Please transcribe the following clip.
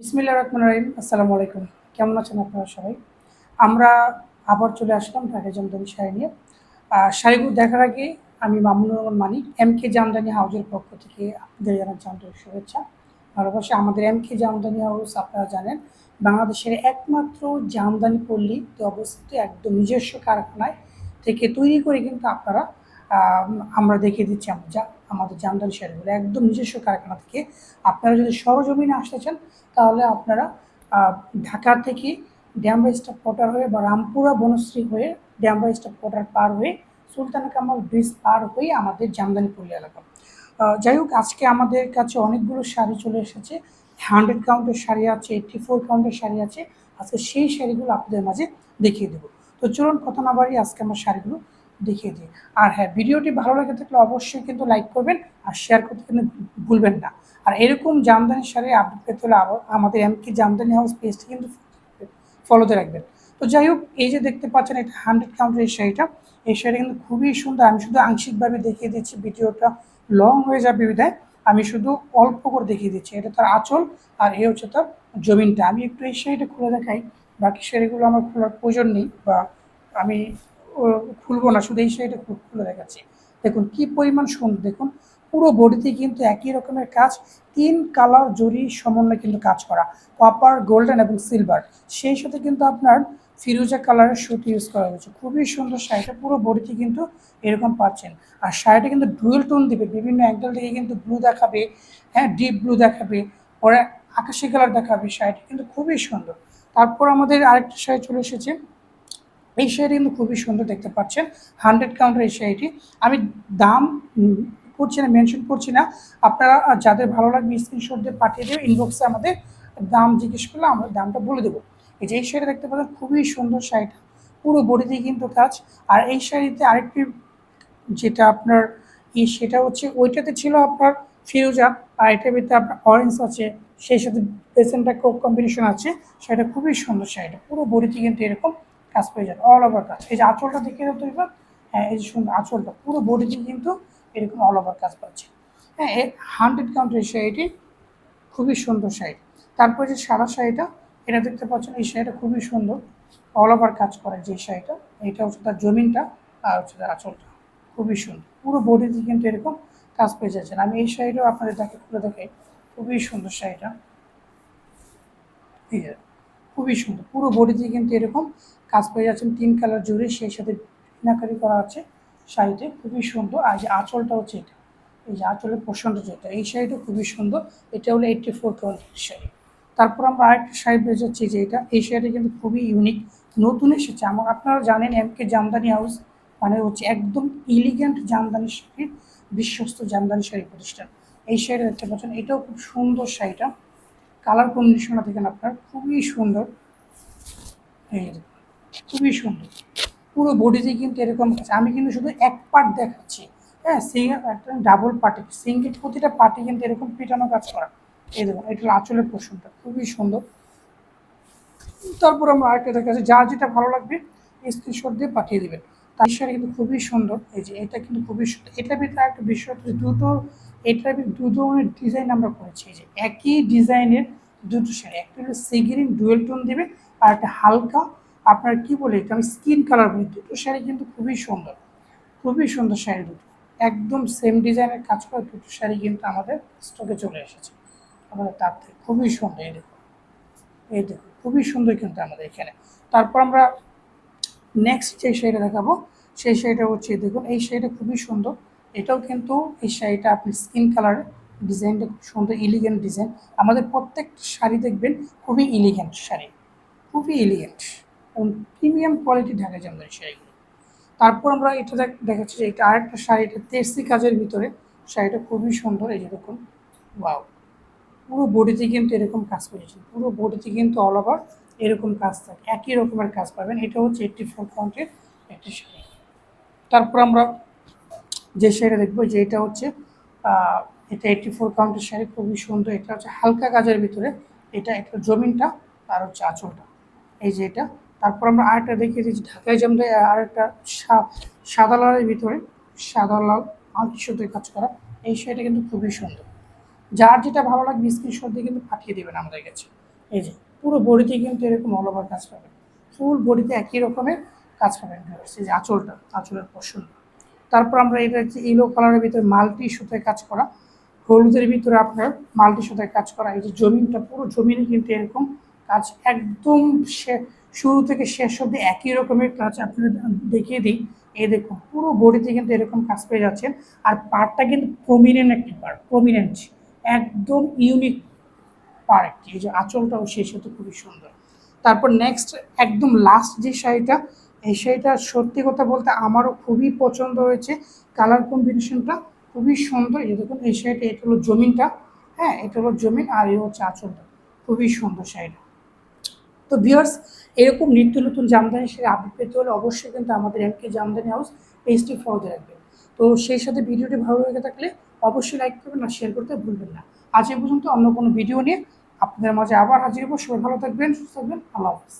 বিসমিল্লা রহমান রহিম, আসসালামু আলাইকুম। কেমন আছেন আপনারা সবাই? আমরা আবার চলে আসলাম ঢাকা জামদানি শাড়ি নিয়ে। শাড়িগুলো দেখার আগে আমি মামুনুর রহমান মানিক এম কে জামদানি হাউজের পক্ষ থেকে আপনাদের জানাচ্ছি আন্তরিক শুভেচ্ছা, ভালোবাসা। আমাদের এম কে জামদানি হাউস আপনারা জানেন, বাংলাদেশের একমাত্র জামদানি পল্লীতে অবস্থিত একদম নিজস্ব কারখানায় থেকে তৈরি করে কিন্তু আপনারা আমরা দেখিয়ে দিচ্ছি যা, আমাদের জামদানি শাড়িগুলো একদম নিজস্ব কারখানা থেকে আপনারা যদি সরজমিনে আসতে চান, তাহলে আপনারা ঢাকা থেকে ড্যামরা স্টাফ কোয়ার্টার হয়ে বা রামপুরা বনশ্রী হয়ে ড্যামরা স্টাফ কোয়ার্টার পার হয়ে সুলতান কামাল ব্রিজ পার হয়ে আমাদের জামদানি পল্লী এলাকা। যাই হোক, আজকে আমাদের কাছে অনেকগুলো শাড়ি চলে এসেছে। হান্ড্রেড কাউন্টের শাড়ি আছে এইটটি ফোর কাউন্টের শাড়ি আছে। আজকে সেই শাড়িগুলো আপনাদের মাঝে দেখিয়ে দেবো। তো চলুন, কথা না বাড়ি আজকে আমার শাড়িগুলো দেখিয়ে দিই। আর হ্যাঁ ভিডিওটি ভালো লেগে থাকলে অবশ্যই কিন্তু লাইক করবেন আর শেয়ার করতে কিন্তু ভুলবেন না। আর এরকম জামদানি শাড়ি আপডেট পেতে হলে আমাদের এমকি জামদানি হাউস পেজটি কিন্তু ফলোতে রাখবেন। তো যাই হোক, এই যে দেখতে পাচ্ছেন এটা হান্ড্রেড কাউন্টের এই শাড়িটা। এই শাড়ি কিন্তু খুবই সুন্দর। আমি শুধু আংশিকভাবে দেখিয়ে দিচ্ছি ভিডিওটা লং হয়ে যাবে বিধায় আমি শুধু অল্প করে দেখিয়ে দিচ্ছি। এটা তার আঁচল আর এ হচ্ছে তার জমিনটা। আমি একটু এই শাড়িটা খুলে দেখাই। বাকি শাড়িগুলো আমার খোলার প্রয়োজন নেই বা আমি খুলবো না, শুধু এই খু- খুলে দেখাচ্ছি। দেখুন কি পরিমাণ সুন্দর দেখুন, পুরো বডিতে কিন্তু একই রকমের কাজ, তিন কালার জরি সমন্বয়ে কিন্তু কাজ করা কপার গোল্ডেন এবং সিলভার সেই সাথে কিন্তু আপনার ফিরোজা কালারের সুতি ইউজ করা হয়েছে। খুবই সুন্দর শাড়িটা, পুরো বডিতে কিন্তু এরকম পাচ্ছেন। আর শাড়িটা কিন্তু ডুয়েল টোন দিবে, বিভিন্ন অ্যাঙ্গেল থেকে কিন্তু ব্লু দেখাবে হ্যাঁ ডিপ ব্লু দেখাবে ওরা আকাশি কালার দেখাবে, শাড়িটা কিন্তু খুবই সুন্দর। তারপর আমাদের আরেকটা শাড়ি চলে এসেছে এই শাড়িটি কিন্তু খুবই সুন্দর দেখতে পাচ্ছেন। হান্ড্রেড কাউন্টার এই শাড়িটি। আমি দাম করছি না, মেনশন করছি না। আপনারা যাদের ভালো লাগবে স্ক্রিনশট দিয়ে পাঠিয়ে দেবে ইনবক্সে আমাদের দাম জিজ্ঞেস করলে আমরা দামটা বলে দেবো। এই যে এই শাড়ি দেখতে পাচ্ছেন, খুবই সুন্দর শাড়িটা। পুরো বডিতে কিন্তু কাজ আর এই শাড়িতে আরেকটি যেটা আপনার ই সেটা হচ্ছে ওইটাতে ছিল আপনার ফিরোজা, আর এটার ভিতরে আপনার অরেঞ্জ আছে। সেই সাথে পেসেন্টটা কম্বিনেশন আছে। সেটা খুবই সুন্দর শাড়িটা। পুরো বডিতে কিন্তু এরকম কাজ পেয়ে যাবে অল ওভার কাজ। এই যে আঁচলটা দেখে দাও তুই হ্যাঁ এই যে সুন্দর আঁচলটা, পুরো বডিতে কিন্তু এরকম অল ওভার কাজ পাচ্ছে। হ্যাঁ হান্ড্রেড কাউন্টের শাড়িটি খুবই সুন্দর শাড়ি। তারপরে যে সাদা শাড়িটা, এটা দেখতে পাচ্ছেন, এই শাড়িটা খুবই সুন্দর অল ওভার কাজ করে যে শাড়িটা, এটা হচ্ছে তার জমিনটা আর হচ্ছে তার আঁচলটা, খুবই সুন্দর। পুরো বডিতে কিন্তু এরকম কাজ পেয়ে যাচ্ছেন। আমি এই শাড়িটাও আপনাদের দেখে, খুলে দেখাই খুবই সুন্দর শাড়িটা। খুবই সুন্দর, পুরো বডিতে কিন্তু এরকম কাজ পেয়ে যাচ্ছেন, তিন কালার জুড়ে সেই সাথে ভিনাকারি করা আছে শাড়িতে। খুবই সুন্দর। আর যে আঁচলটা হচ্ছে এটা। এই যে আঁচলের পোষণটা যেটা এই শাড়িটা খুবই সুন্দর। এটা হলো এইটটি ফোর কাউন্টের শাড়ি। তারপর আমরা আরেকটা শাড়ি পেয়ে যাচ্ছি যে এটা। এই শাড়িটা কিন্তু খুবই ইউনিক নতুন এসেছে। আমার আপনারা জানেন এম কে জামদানি হাউস মানে হচ্ছে একদম ইলিগেন্ট জামদানি শাড়ির বিশ্বস্ত জামদানি শাড়ি প্রতিষ্ঠান। এই শাড়িটা দেখতে পাচ্ছেন, এটাও খুব সুন্দর শাড়িটা। কালার কম্বিনেশনটা দেখেন আপনার, খুবই সুন্দর। এই খুবই সুন্দর। পুরো বডিতে কিন্তু এরকম আছে। আমি কিন্তু শুধু এক পার্ট দেখাচ্ছি। হ্যাঁ সিঙ্গেল ডাবল পার্টি সিঙ্গেল প্রতিটা পার্টি কিন্তু এরকম পিটানো কাজ করা। এই দেখুন, এটা আঁচলের পোষণটা খুবই সুন্দর। তারপর আমরা আরেকটা দেখাচ্ছি। যার যেটা ভালো লাগবে স্ক্রিনশট দিয়ে পাঠিয়ে দেবেন। তার কিন্তু খুবই সুন্দর। এই যে, এটা কিন্তু খুবই সুন্দর এটার ভিতরে একটা বিষয় হচ্ছে দুটো, এটার ভিতরে দু ধরনের ডিজাইন আমরা করেছি। এই যে, একই ডিজাইনের দুটো শাড়ি একটা হলো সিগ্রিন ডুয়েল টোন দেবে, আর একটা হালকা আপনার কি বলে এটা? আমি স্কিন কালার বলি। দুটো শাড়ি কিন্তু খুবই সুন্দর। খুবই সুন্দর শাড়ি দুটো। একদম সেম ডিজাইনের কাজ করা দুটো শাড়ি কিন্তু আমাদের স্টকে চলে এসেছে। আমাদের তার থেকে খুবই সুন্দর, এই দেখুন। এই দেখুন, খুবই সুন্দর কিন্তু আমাদের এখানে। তারপর আমরা নেক্সট যে শাড়িটা দেখাবো, সেই শাড়িটা হচ্ছে, দেখুন, এই শাড়িটা খুবই সুন্দর। এটাও কিন্তু এই শাড়িটা আপনি স্কিন কালারের ডিজাইনটা খুব সুন্দর ইলিগেন্ট ডিজাইন আমাদের প্রত্যেকটা শাড়ি দেখবেন, খুবই ইলিগেন্ট শাড়ি। খুবই এলিগেন্ট এবং প্রিমিয়াম কোয়ালিটি ঢাকা জামদানি শাড়িগুলো তারপর আমরা এটা দেখ- দেখাচ্ছি যে এটা আরেকটা শাড়ি, এটা তেরসি কাজের ভিতরে। শাড়িটা খুবই সুন্দর, এই যেরকম ওয়াও। পুরো বডিতে কিন্তু এরকম কাজ করেছে। পুরো বডিতে কিন্তু অল ওভার এরকম কাজ থাকে, একই রকমের কাজ পাবেন। এটা হচ্ছে এইটটি ফোর কাউন্টের একটি শাড়ি। তারপর আমরা যে শাড়িটা দেখব, যে এটা হচ্ছে এটা এইটটি ফোর কাউন্টের শাড়ি, খুবই সুন্দর। এটা হচ্ছে হালকা কাজের ভিতরে, এটা একটা জমিনটা আর হচ্ছে আঁচলটা। এই যে এটা তারপর আমরা আরেকটা দেখিয়ে দিচ্ছি ঢাকায় যেমন আরেকটা সা- সাদা লালের ভিতরে, সাদা লাল আলটি সুতোয় কাজ করা, এই শাড়িটা কিন্তু খুবই সুন্দর। যার যেটা ভালো লাগবে স্ক্রিনশট দিয়ে কিন্তু পাঠিয়ে দেবেন আমাদের কাছে। এই যে, পুরো বডিতে কিন্তু এরকম অল ওভার কাজ পাবেন। ফুল বডিতে একই রকমের কাজ পাবেন। এই যে আঁচলটা, আঁচলের পশন তারপর আমরা এটা হচ্ছে ইলো কালারের ভিতরে মাল্টি সুতায় কাজ করা। হলুদের ভিতরে আপনার মাল্টি সুতায় কাজ করা। এই যে জমিনটা, পুরো জমিনে কিন্তু এরকম কাজ একদম শে- শুরু থেকে শেষ অব্দি একই রকমের কাজ আপনাদের দেখিয়ে দিই। এই দেখুন, পুরো বডিতে কিন্তু এরকম কাজ পেয়ে যাচ্ছেন। আর পার্টটা কিন্তু প্রমিনেন্ট একটি পার্ট প্রমিনেন্ট একদম ইউনিক পার একটি। এই যে আঁচলটাও সেই সাথে খুবই সুন্দর। তারপর নেক্সট একদম লাস্ট যে শাড়িটা, এই শাড়িটা সত্যি কথা বলতে আমারও খুবই পছন্দ হয়েছে। কালার কম্বিনেশনটা খুবই সুন্দর। এই দেখুন, এই শাড়িটা, এটা হলো জমিনটা। হ্যাঁ এটা হলো জমিন আর এই হচ্ছে আঁচলটা। খুবই সুন্দর শাড়িটা। তো ভিউয়ার্স এরকম নিত্য নতুন জামদানি সেটা আপডেট পেতে হলে অবশ্যই কিন্তু আমাদের এমকে জামদানি হাউস পেজটি ফলো রাখবেন। তো সেই সাথে ভিডিওটি ভালো লেগে থাকলে অবশ্যই লাইক করবেন আর শেয়ার করতে ভুলবেন না। আজ এ পর্যন্ত অন্য কোনো ভিডিও নিয়ে আপনাদের মাঝে আবার হাজির হব। সবাই ভালো থাকবেন, সুস্থ থাকবেন। আল্লাহ হাফিজ।